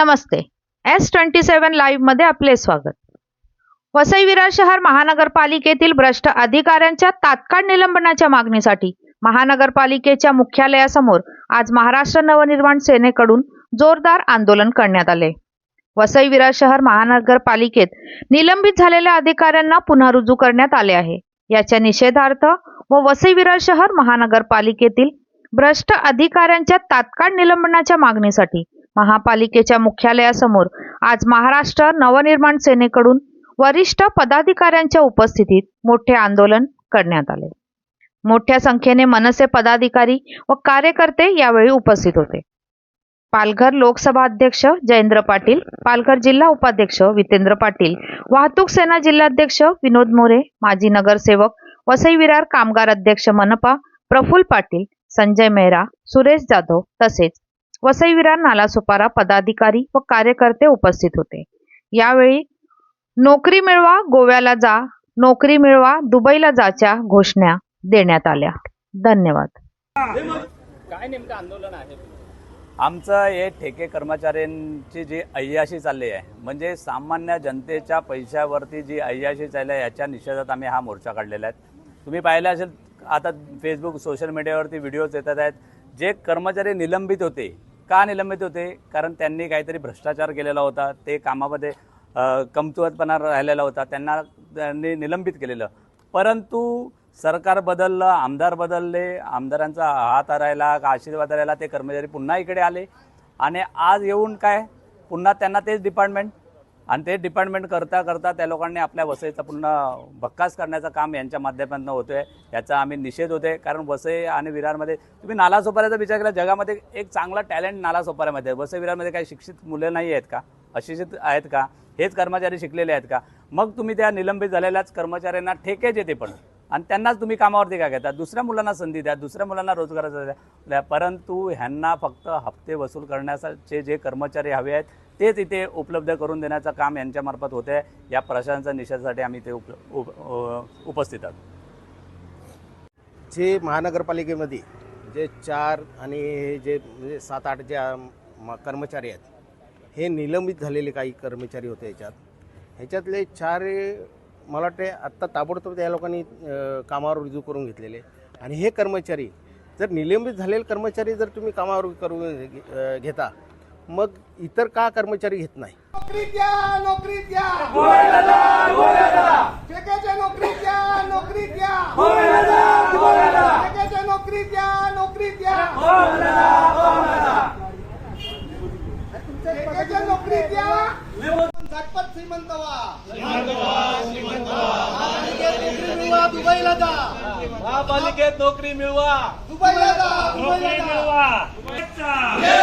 नमस्ते. S twenty सेवन लाईव्हमध्ये आपले स्वागत. वसई विरार शहर महानगरपालिकेतील भ्रष्ट अधिकाऱ्यांच्या तात्काळ निलंबनाच्या मागणीसाठी महानगरपालिकेच्या मुख्यालयासमोर आज महाराष्ट्र नवनिर्माण सेनेकडून जोरदार आंदोलन करण्यात आले. वसई विरार शहर महानगरपालिकेत निलंबित झालेल्या अधिकाऱ्यांना पुन्हा रुजू करण्यात आले आहे. याच्या निषेधार्थ व वसई विरार शहर महानगरपालिकेतील भ्रष्ट अधिकाऱ्यांच्या तात्काळ निलंबनाच्या मागणीसाठी महापालिकेच्या मुख्यालयासमोर आज महाराष्ट्र नवनिर्माण सेनेकडून वरिष्ठ पदाधिकाऱ्यांच्या उपस्थितीत मोठे आंदोलन करण्यात आले. मोठ्या संख्येने मनसे पदाधिकारी व कार्यकर्ते यावेळी उपस्थित होते. पालघर लोकसभा अध्यक्ष जयेंद्र पाटील पालघर जिल्हा उपाध्यक्ष वितेंद्र पाटील वाहतूक सेना जिल्हाध्यक्ष विनोद मोरे माजी नगरसेवक वसई विरार कामगार अध्यक्ष मनपा प्रफुल्ल पाटील संजय मेहरा सुरेश जाधव तसेच वसई विरार नालासोपारा पदाधिकारी व कार्यकर्ते उपस्थित होते. यावेळी नोकरी मिळवा गोव्याला जा नोकरी मिळवा दुबईला जाच्या घोषणा देण्यात आल्या. धन्यवाद. काय नेमकं आंदोलन आहे? आमचं हे ठेके कर्मचाऱ्यांची जी अय्याशी चालली आहे म्हणजे सामान्य जनतेच्या पैशावरती जी अय्याशी चालली आहे याच्या निषेधात आम्ही हा मोर्चा काढलेला आहे. तुम्ही पाहिलं असेल आता फेसबुक सोशल मीडियावरती व्हिडिओज येतात आहेत. जे कर्मचारी निलंबित होते का निलंबित होते? कारण त्यांनी काहीतरी भ्रष्टाचार केलेला होता. ते कामामध्ये अ, कमकुवतपणा राहिलेला होता. त्यांना त्यांनी निलंबित केलेलं. परंतु सरकार बदललं आमदार बदलले आमदारांचा हात हरायला का आशीर्वाद राहिला ते कर्मचारी पुन्हा इकडे आले. आणि आज येऊन काय? पुन्हा त्यांना तेच डिपार्टमेंट आणि ते डिपार्टमेंट करता करता त्या लोकांनी आपल्या वसईचा पूर्ण भक्कास करण्याचं काम यांच्या माध्यमातून होतं आहे याचा आम्ही निषेध होते कारण वसई आणि विरारमध्ये तुम्ही नाला सोपाऱ्याचा विचार केला जगामध्ये एक चांगला टॅलेंट नालासोपाऱ्यामध्ये आहे. वसई विरारमध्ये काही शिक्षित मुलं नाही आहेत का? अशिक्षित आहेत का? हेच कर्मचारी शिकलेले आहेत का? मग तुम्ही त्या निलंबित झालेल्याच कर्मचाऱ्यांना ठेकेच येते पण. आणि त्यांनाच तुम्ही कामावरती का घेता? दुसऱ्या मुलांना संधी द्या दुसऱ्या मुलांना रोजगाराचा द्या. द्या. परंतु ह्यांना फक्त हप्ते वसूल करण्याचे जे कर्मचारी हवे आहेत तेच इथे उपलब्ध करून देण्याचं काम यांच्यामार्फत होते आहे या प्रशासनाच्या निषेधासाठी आम्ही इथे उप उपस्थित आहोत. जे महानगरपालिकेमध्ये जे चार आणि जे म्हणजे सात आठ जे म- कर्मचारी आहेत हे निलंबित झालेले काही कर्मचारी होते ह्याच्यात ह्याच्यातले चार मला वाटते आत्ता ताबडतोब त्या लोकांनी कामावर रुजू करून घेतलेले. आणि हे कर्मचारी जर निलंबित झालेले कर्मचारी जर तुम्ही कामावर करून घे- घेता मग इतर का कर्मचारी घेत नाही? नोकरी द्या नोकरी द्या. नोकरी द्या नोकरी द्या. नोकरी द्या नोकरी द्या. नोकरी द्या. झटपट श्रीमंत व्हा मिळवा दुबईला जा. महापालिकेत नोकरी मिळवा. दुबईला जा दुबईला जा.